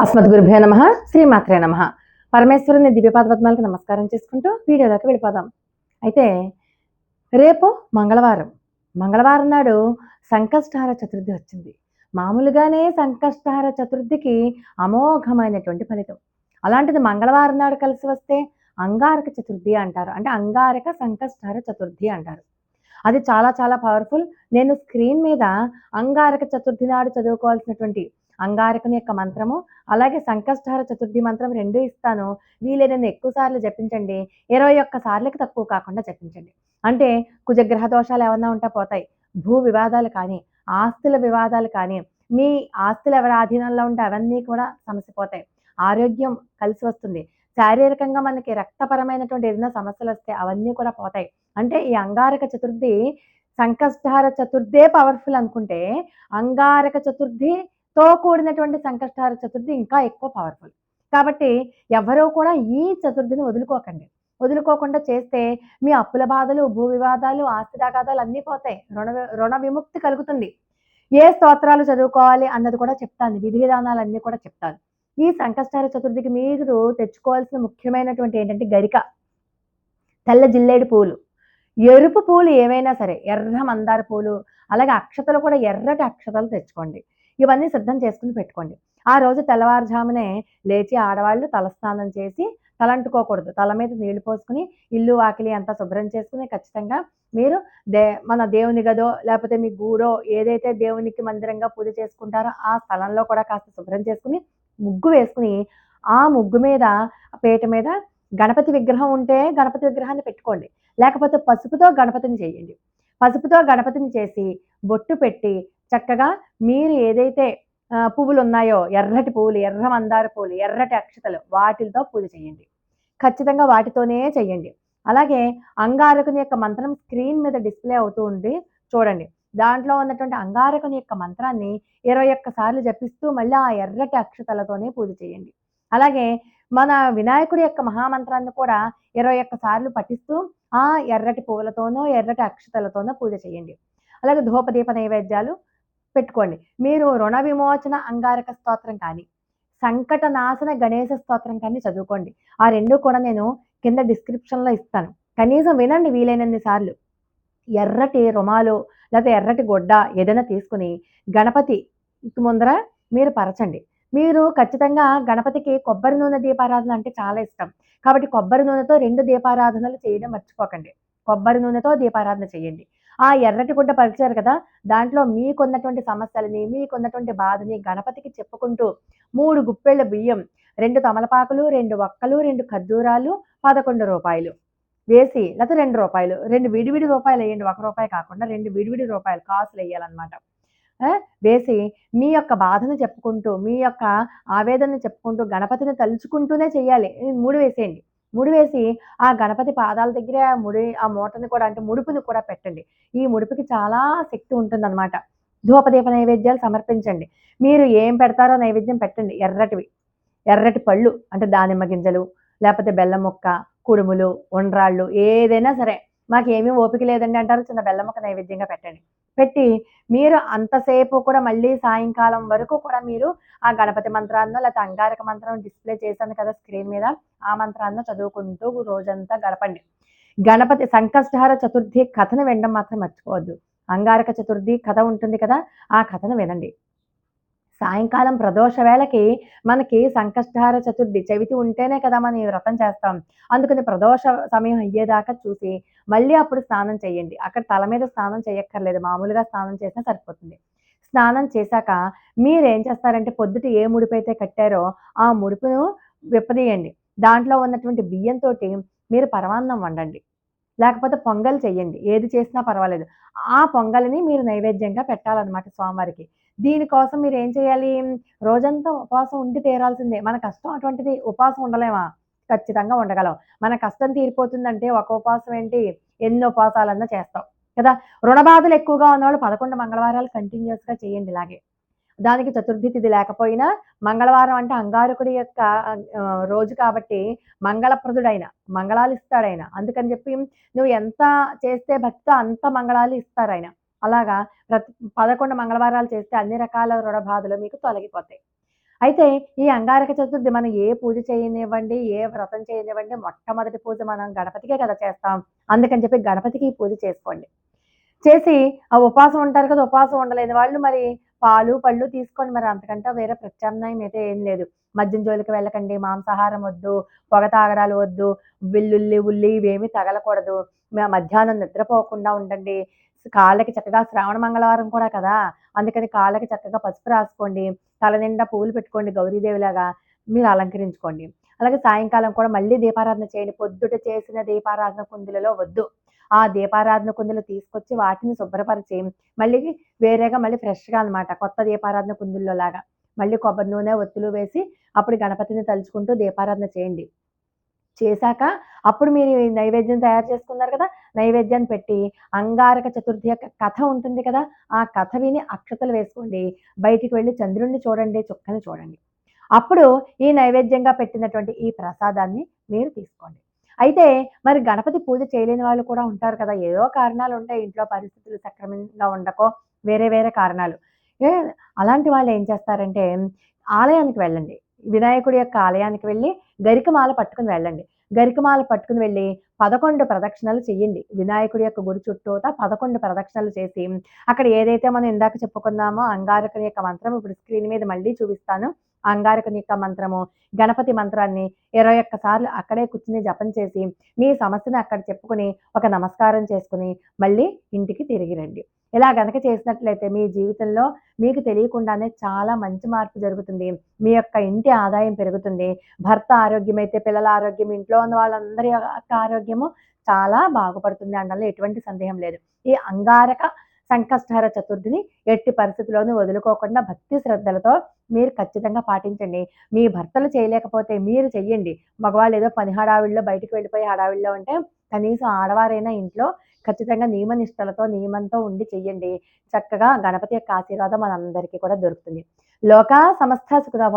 అస్మద్గురుభ్యో నమ శ్రీమాత్రే నమ. పరమేశ్వరుని దివ్యపాదపద్మాలకు నమస్కారం చేసుకుంటూ వీడియోలోకి వెళ్ళిపోదాం. అయితే రేపు మంగళవారం. మంగళవారం నాడు సంకష్టహార చతుర్థి వచ్చింది. మామూలుగానే సంకష్టహార చతుర్థికి అమోఘమైనటువంటి ఫలితం. అలాంటిది మంగళవారం నాడు కలిసి వస్తే అంగారక చతుర్థి అంటారు. అంటే అంగారక సంకష్టహార చతుర్థి అంటారు. అది చాలా చాలా పవర్ఫుల్ నేను స్క్రీన్ మీద అంగారక చతుర్థి నాడు చదువుకోవాల్సినటువంటి అంగారకుని యొక్క మంత్రము అలాగే సంకష్టహార చతుర్థి మంత్రం రెండు ఇస్తాను. వీలైనన్ని ఎక్కువ సార్లు జపించండి. ఇరవై ఒక్క సార్లకి తక్కువ కాకుండా జపించండి. అంటే కుజగ్రహ దోషాలు ఏమన్నా ఉంటే పోతాయి. భూ వివాదాలు కానీ ఆస్తుల వివాదాలు కానీ మీ ఆస్తులు ఎవరి ఆధీనంలో ఉంటే అవన్నీ కూడా సమసిపోతాయి ఆరోగ్యం కలిసి వస్తుంది. శారీరకంగా మనకి రక్తపరమైనటువంటి ఏదైనా సమస్యలు వస్తే అవన్నీ కూడా పోతాయి. అంటే ఈ అంగారక చతుర్థి సంకష్టహార చతుర్థే పవర్ఫుల్ అనుకుంటే అంగారక చతుర్థి తో కూడినటువంటి సంకష్టార చతుర్థి ఇంకా ఎక్కువ పవర్ఫుల్ కాబట్టి ఎవరో కూడా ఈ చతుర్థిని వదులుకోకండి. వదులుకోకుండా చేస్తే మీ అప్పుల బాధలు భూ వివాదాలు ఆస్తి తగాదాలు అన్నీ పోతాయి. రుణ రుణ విముక్తి కలుగుతుంది. ఏ స్తోత్రాలు చదువుకోవాలి అన్నది కూడా చెప్తాను. విధి విధానాలు అన్నీ కూడా చెప్తాను. ఈ సంకష్టార చతుర్థికి మీరు తెచ్చుకోవాల్సిన ముఖ్యమైనటువంటి ఏంటంటే గరిక. తెల్ల జిల్లేడు పూలు. ఎరుపు పూలు ఏవైనా సరే ఎర్ర మందార పూలు అలాగే అక్షతలు కూడా ఎర్రటి అక్షతలు తెచ్చుకోండి. ఇవన్నీ సిద్ధం చేసుకుని పెట్టుకోండి. ఆ రోజు తెల్లవారుజామునే లేచి ఆడవాళ్ళు తలస్నానం చేసి తలంటుకోకూడదు. తల మీద నీళ్ళు పోసుకుని ఇల్లు వాకిలి అంతా శుభ్రం చేసుకుని ఖచ్చితంగా మీరు దే మన దేవుని గదో లేకపోతే మీ గూడో ఏదైతే దేవునికి మందిరంగా పూజ చేసుకుంటారో ఆ స్థలంలో కూడా కాస్త శుభ్రం చేసుకుని ముగ్గు వేసుకుని ఆ ముగ్గు మీద పేట మీద గణపతి విగ్రహం ఉంటే గణపతి విగ్రహాన్ని పెట్టుకోండి. లేకపోతే పసుపుతో గణపతిని చేయండి. పసుపుతో గణపతిని చేసి బొట్టు పెట్టి చక్కగా మీరు ఏదైతే పువ్వులు ఉన్నాయో ఎర్రటి పువ్వులు ఎర్ర మందార పువ్వులు ఎర్రటి అక్షతలు వాటితో పూజ చేయండి. ఖచ్చితంగా వాటితోనే చేయండి. అలాగే అంగారకుని యొక్క మంత్రం స్క్రీన్ మీద డిస్ప్లే అవుతూ ఉండి చూడండి. దాంట్లో ఉన్నటువంటి అంగారకుని యొక్క మంత్రాన్ని ఇరవై ఒక్క సార్లు జపిస్తూ మళ్ళీ ఆ ఎర్రటి అక్షతలతోనే పూజ చేయండి. అలాగే మన వినాయకుడి యొక్క మహామంత్రాన్ని కూడా ఇరవై ఒక్క సార్లు పఠిస్తూ ఆ ఎర్రటి పువ్వులతోనో ఎర్రటి అక్షతలతోనో పూజ చేయండి. అలాగే ధూపదీప నైవేద్యాలు పెట్టుకోండి. మీరు రుణ విమోచన అంగారక స్తోత్రం కానీ సంకట నాశన గణేశ స్తోత్రం కానీ చదువుకోండి. ఆ రెండు కూడా నేను కింద డిస్క్రిప్షన్లో ఇస్తాను. కనీసం వినండి వీలైనన్ని సార్లు. ఎర్రటి రుమాలు లేకపోతే ఎర్రటి గుడ్డ ఏదైనా తీసుకుని గణపతి ముందర మీరు పరచండి. మీరు ఖచ్చితంగా గణపతికి కొబ్బరి నూనె దీపారాధన అంటే చాలా ఇష్టం. కాబట్టి కొబ్బరి నూనెతో రెండు దీపారాధనలు చేయడం మర్చిపోకండి. కొబ్బరి నూనెతో దీపారాధన చేయండి. ఆ ఎర్రటి గుడ్డ పరిచారు కదా దాంట్లో మీకున్నటువంటి సమస్యలని మీకున్నటువంటి బాధని గణపతికి చెప్పుకుంటూ మూడు గుప్పెళ్ళ బియ్యం రెండు తమలపాకులు రెండు వక్కలు రెండు ఖర్జూరాలు పదకొండు రూపాయలు వేసి లేకపోతే రెండు రూపాయలు రెండు విడివిడి రూపాయలు వేయండి ఒక రూపాయి కాకుండా రెండు విడివిడి రూపాయలు కాసులు వేయాలన్నమాట. వేసి మీ యొక్క బాధను చెప్పుకుంటూ మీ యొక్క ఆవేదనని చెప్పుకుంటూ గణపతిని తలుచుకుంటూనే చేయాలి మూడు వేసేయండి. ముడి వేసి ఆ గణపతి పాదాల దగ్గర ఆ ముడి ఆ మూటని కూడా అంటే ముడుపుని కూడా పెట్టండి. ఈ ముడుపుకి చాలా శక్తి ఉంటుందన్నమాట. ధూపదీప నైవేద్యాలు సమర్పించండి. మీరు ఏం పెడతారో నైవేద్యం పెట్టండి. ఎర్రటివి. ఎర్రటి పళ్ళు అంటే దానిమ్మ గింజలు లేకపోతే బెల్లం ముక్క కుడుములు ఉండ్రాళ్ళు ఏదైనా సరే. మాకు ఏమీ ఓపిక లేదండి అంటారు. చిన్న బెల్లం ముక్క నైవేద్యంగా పెట్టండి. పెట్టి మీరు అంతసేపు కూడా మళ్ళీ సాయంకాలం వరకు కూడా మీరు ఆ గణపతి మంత్రాన్నో లేకపోతే అంగారక మంత్రం డిస్ప్లే చేశాను కదా స్క్రీన్ మీద ఆ మంత్రాన్ని చదువుకుంటూ రోజంతా గడపండి. గణపతి సంకష్టహార చతుర్థి కథను వినడం మాత్రం మర్చిపోవద్దు. అంగారక చతుర్థి కథ ఉంటుంది కదా ఆ కథను వినండి. సాయంకాలం ప్రదోష వేళకి మనకి సంకష్టహార చతుర్థి చవితి ఉంటేనే కదా మనం ఈ వ్రతం చేస్తాం. అందుకని ప్రదోష సమయం అయ్యేదాకా చూసి మళ్ళీ అప్పుడు స్నానం చేయండి. అక్కడ తల మీద స్నానం చేయక్కర్లేదు. మామూలుగా స్నానం చేసినా సరిపోతుంది. స్నానం చేశాక మీరు ఏం చేస్తారంటే పొద్దుట ఏ ముడిపు అయితే కట్టారో ఆ ముడుపును విప్పదీయండి. దాంట్లో ఉన్నటువంటి బియ్యంతో మీరు పరమాన్నం వండండి. లేకపోతే పొంగల్ చెయ్యండి ఏది చేసినా పర్వాలేదు. ఆ పొంగల్ని మీరు నైవేద్యంగా పెట్టాలన్నమాట స్వామివారికి. దీనికోసం మీరు ఏం చేయాలి? రోజంతా ఉపవాసం ఉండి తీరాల్సిందే. మన కష్టం అటువంటిది ఉపవాసం ఉండలేమా? ఖచ్చితంగా ఉండగలం. మన కష్టం తీరిపోతుందంటే ఒక ఉపవాసం ఏంటి? ఎన్ని ఉపవాసాలన్నా చేస్తాం. కదా? రుణ బాధలు ఎక్కువగా ఉన్నవాళ్ళు పదకొండు మంగళవారాలు కంటిన్యూస్గా చేయండి ఇలాగే. దానికి చతుర్థి తిథి లేకపోయినా మంగళవారం అంటే అంగారకుడి యొక్క రోజు కాబట్టి మంగళప్రదుడైన మంగళాలు ఇస్తాడాయన అందుకని చెప్పి నువ్వు ఎంత చేస్తే భక్తితో అంత మంగళాలు ఇస్తారు ఆయన అలాగా ప్రతి పదకొండు మంగళవారాలు చేస్తే అన్ని రకాల రుణ బాధలు మీకు తొలగిపోతాయి. అయితే ఈ అంగారక చతుర్థి మనం ఏ పూజ చేయనివ్వండి ఏ వ్రతం చేయనివ్వండి మొట్టమొదటి పూజ మనం గణపతికే కదా చేస్తాం. అందుకని చెప్పి గణపతికి పూజ చేసుకోండి. చేసి ఆ ఉపవాసం ఉంటారు కదా ఉపవాసం ఉండలేని వాళ్ళు మరి పాలు పళ్ళు తీసుకోండి మరి అంతకంటే వేరే ప్రత్యామ్నాయం అయితే ఏం లేదు. మద్యం జోలికి వెళ్ళకండి మాంసాహారం వద్దు పొగ తాగడాలు వద్దు వెల్లుల్లి ఉల్లి ఇవేమి తగలకూడదు. మధ్యాహ్నం నిద్రపోకుండా ఉండండి. కాళ్ళకి చక్కగా శ్రావణ మంగళవారం కూడా కదా? అందుకని కాళ్ళకి చక్కగా పసుపు రాసుకోండి తల నిండా పువ్వులు పెట్టుకోండి గౌరీదేవిలాగా మీరు అలంకరించుకోండి. అలాగే సాయంకాలం కూడా మళ్ళీ దీపారాధన చేయండి. పొద్దుట చేసిన దీపారాధన కుందులలో వద్దు. ఆ దీపారాధన కుందులు తీసుకొచ్చి వాటిని శుభ్రపరిచి మళ్ళీ వేరేగా మళ్ళీ ఫ్రెష్గా అన్నమాట కొత్త దీపారాధన కుందుల్లో లాగా మళ్ళీ కొబ్బరి నూనె ఒత్తులు వేసి అప్పుడు గణపతిని తలుచుకుంటూ దీపారాధన చేయండి. చేశాక అప్పుడు మీరు నైవేద్యం తయారు చేసుకున్నారు కదా నైవేద్యాన్ని పెట్టి అంగారక చతుర్థి యొక్క కథ ఉంటుంది కదా ఆ కథ విని అక్షతలు వేసుకోండి. బయటికి వెళ్ళి చంద్రుణ్ణి చూడండి చుక్కని చూడండి. అప్పుడు ఈ నైవేద్యంగా పెట్టినటువంటి ఈ ప్రసాదాన్ని మీరు తీసుకోండి. అయితే మరి గణపతి పూజ చేయలేని వాళ్ళు కూడా ఉంటారు కదా ఏదో కారణాలు ఉంటాయి. ఇంట్లో పరిస్థితులు సక్రమంగా ఉండకో వేరే వేరే కారణాలు. ఏ అలాంటి వాళ్ళు ఏం చేస్తారంటే ఆలయానికి వెళ్ళండి. వినాయకుడి యొక్క ఆలయానికి వెళ్ళి గరికమాల పట్టుకుని వెళ్ళండి. గరికమాల పట్టుకుని వెళ్ళి పదకొండు ప్రదక్షిణలు చేయండి వినాయకుడి యొక్క గుడి చుట్టూతా పదకొండు ప్రదక్షిణలు చేసి అక్కడ ఏదైతే మనం ఇందాక చెప్పుకున్నామో అంగారకుని యొక్క మంత్రం ఇప్పుడు స్క్రీన్ మీద మళ్ళీ చూపిస్తాను. అంగారకుని యొక్క మంత్రము గణపతి మంత్రాన్ని ఇరవై ఒక్క సార్లు అక్కడే కూర్చుని జపం చేసి మీ సమస్యను అక్కడ చెప్పుకుని ఒక నమస్కారం చేసుకుని మళ్ళీ ఇంటికి తిరిగి రండి. ఇలా గనక చేసినట్లయితే మీ జీవితంలో మీకు తెలియకుండానే చాలా మంచి మార్పు జరుగుతుంది. మీ యొక్క ఇంటి ఆదాయం పెరుగుతుంది. భర్త ఆరోగ్యం అయితే పిల్లల ఆరోగ్యం ఇంట్లో ఉన్న వాళ్ళందరి యొక్క ఆరోగ్యము చాలా బాగుపడుతుంది అనడంలో ఎటువంటి సందేహం లేదు. ఈ అంగారక సంకష్టహర చతుర్థిని ఎట్టి పరిస్థితుల్లోనూ వదులుకోకుండా భక్తి శ్రద్ధలతో మీరు ఖచ్చితంగా పాటించండి. మీ భర్తలు చేయలేకపోతే మీరు చెయ్యండి. మగవాళ్ళు ఏదో పని హడావిడిలో బయటకు వెళ్ళిపోయి హడావిడిలో ఉంటే కనీసం ఆడవారైనా ఇంట్లో ఖచ్చితంగా నియమ నిష్టలతో నియమంతో ఉండి చెయ్యండి. చక్కగా గణపతి యొక్క ఆశీర్వాదం మనందరికీ కూడా దొరుకుతుంది. లోక సమస్త సుఖదా